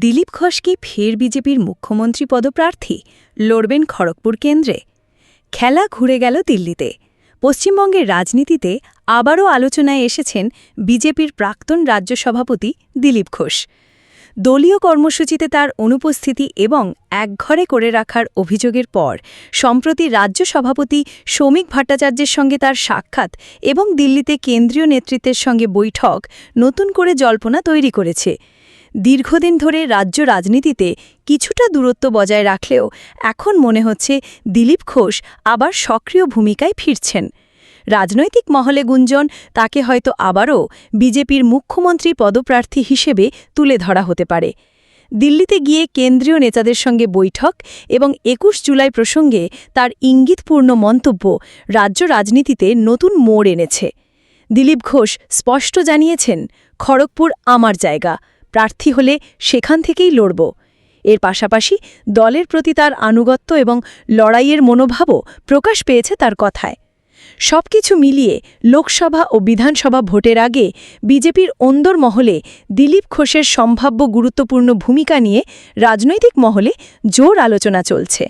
দিলীপ ঘোষ কি ফের বিজেপির মুখ্যমন্ত্রী পদপ্রার্থী? লড়বেন খড়গপুর কেন্দ্রে। খেলা ঘুরে গেল দিল্লিতে। পশ্চিমবঙ্গের রাজনীতিতে আবারও আলোচনায় এসেছেন বিজেপির প্রাক্তন রাজ্য সভাপতি দিলীপ ঘোষ। দলীয় কর্মসূচিতে তার অনুপস্থিতি এবং একঘরে করে রাখার অভিযোগের পর, সম্প্রতি রাজ্য সভাপতি শ্রমিক ভট্টাচার্যের সঙ্গে তার সাক্ষাৎ এবং দিল্লিতে কেন্দ্রীয় নেতৃত্বের সঙ্গে বৈঠক, নতুন করে জল্পনা তৈরি করেছে। দীর্ঘদিন ধরে রাজ্য রাজনীতিতে কিছুটা দূরত্ব বজায় রাখলেও এখন মনে হচ্ছে দিলীপ ঘোষ আবার সক্রিয় ভূমিকায় ফিরছেন। রাজনৈতিক মহলে গুঞ্জন, তাকে হয়তো আবারও বিজেপির মুখ্যমন্ত্রী পদপ্রার্থী হিসেবে তুলে ধরা হতে পারে। দিল্লিতে গিয়ে কেন্দ্রীয় নেতাদের সঙ্গে বৈঠক এবং একুশ জুলাই প্রসঙ্গে তার ইঙ্গিতপূর্ণ মন্তব্য রাজ্য রাজনীতিতে নতুন মোড় এনেছে। দিলীপ ঘোষ স্পষ্ট জানিয়েছেন, খড়গপুর আমার জায়গা। প্রার্থী হলে সেখান থেকেই লড়ব। এর পাশাপাশি দলের প্রতি তার আনুগত্য এবং লড়াইয়ের মনোভাবও প্রকাশ পেয়েছে তার কথায়। সব কিছু মিলিয়ে লোকসভা ও বিধানসভা ভোটের আগে বিজেপির অন্দর মহলে দিলীপ ঘোষের সম্ভাব্য গুরুত্বপূর্ণ ভূমিকা নিয়ে রাজনৈতিক মহলে জোর আলোচনা চলছে।